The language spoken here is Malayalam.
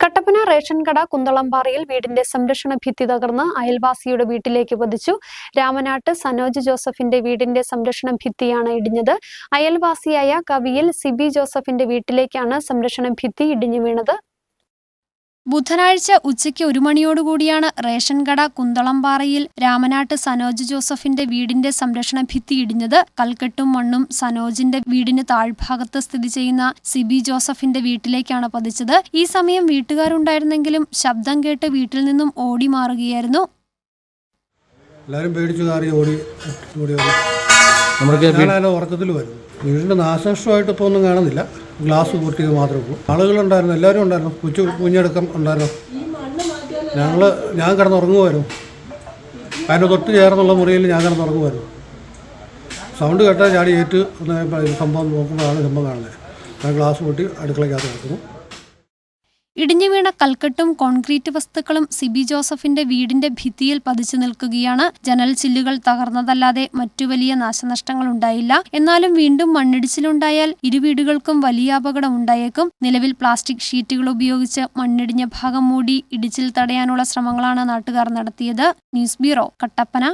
കട്ടപ്പന റേഷൻ കട കുന്തളംപാറയിൽ വീടിന്റെ സംരക്ഷണ ഭിത്തി തകർന്ന് അയൽവാസിയുടെ വീട്ടിലേക്ക് പതിച്ചു രാമനാട്ട് സനോജ് ജോസഫിന്റെ വീടിന്റെ സംരക്ഷണ ഭിത്തിയാണ് ഇടിഞ്ഞത്. അയൽവാസിയായ കവിയിൽ സിബി ജോസഫിന്റെ വീട്ടിലേക്കാണ് സംരക്ഷണ ഭിത്തി ഇടിഞ്ഞു വീണത്. ബുധനാഴ്ച ഉച്ചയ്ക്ക് ഒരു മണിയോടുകൂടിയാണ് റേഷൻ കട കുന്തളംപാറയിൽ രാമനാട്ട് സനോജ് ജോസഫിന്റെ വീടിന്റെ സംരക്ഷണ ഭിത്തി ഇടിഞ്ഞത്. കൽക്കെട്ടും മണ്ണും സനോജിന്റെ വീടിന് താഴ്ഭാഗത്ത് സ്ഥിതി ചെയ്യുന്ന സിബി ജോസഫിന്റെ വീട്ടിലേക്കാണ് പതിച്ചത്. ഈ സമയം വീട്ടുകാരുണ്ടായിരുന്നെങ്കിലും ശബ്ദം കേട്ട് വീട്ടിൽ നിന്നും ഓടി മാറുകയായിരുന്നു. എല്ലാവരും പേടിച്ചു ഓടി ഓടി ഉറക്കത്തിൽ വരും. നാശനഷ്ടമായിട്ട് ഇപ്പോൾ ഒന്നും കാണുന്നില്ല. ഗ്ലാസ് പൊട്ടിയത് മാത്രമേ ഉള്ളൂ. ആളുകളുണ്ടായിരുന്നു എല്ലാവരും ഉണ്ടായിരുന്നു. കൊച്ചു കുഞ്ഞടക്കം ഉണ്ടായിരുന്നു. ഞങ്ങൾ ഞാൻ കിടന്നുറങ്ങുമായിരുന്നു. അതിന്റെ തൊട്ട് ചേർന്നുള്ള മുറിയിൽ ഞാൻ കിടന്നുറങ്ങുമായിരുന്നു. സൗണ്ട് കേട്ടാൽ ഞാൻ ഏറ്റ് സംഭവം നോക്കുമ്പോഴാണ് സംഭവം കാണുന്നത്. ഞാൻ ഗ്ലാസ് പൊട്ടി അടുക്കളയ്ക്കകത്ത് കിടക്കുന്നു. ഇടിഞ്ഞു വീണ കൽക്കെട്ടും കോൺക്രീറ്റ് വസ്തുക്കളും സിബി ജോസഫിന്റെ വീടിന്റെ ഭിത്തിയിൽ പതിച്ചു നിൽക്കുകയാണ്. ജനൽ ചില്ലുകൾ തകർന്നതല്ലാതെ മറ്റു വലിയ നാശനഷ്ടങ്ങൾ ഉണ്ടായില്ല എന്നാലും വീണ്ടും മണ്ണിടിച്ചിലുണ്ടായാൽ ഇരു വീടുകൾക്കും വലിയ അപകടം ഉണ്ടായേക്കും നിലവിൽ പ്ലാസ്റ്റിക് ഷീറ്റുകൾ ഉപയോഗിച്ച് മണ്ണിടിഞ്ഞ ഭാഗം മൂടി ഇടിച്ചിൽ തടയാനുള്ള ശ്രമങ്ങളാണ് നാട്ടുകാർ നടത്തിയത്. News bureau Kattappana.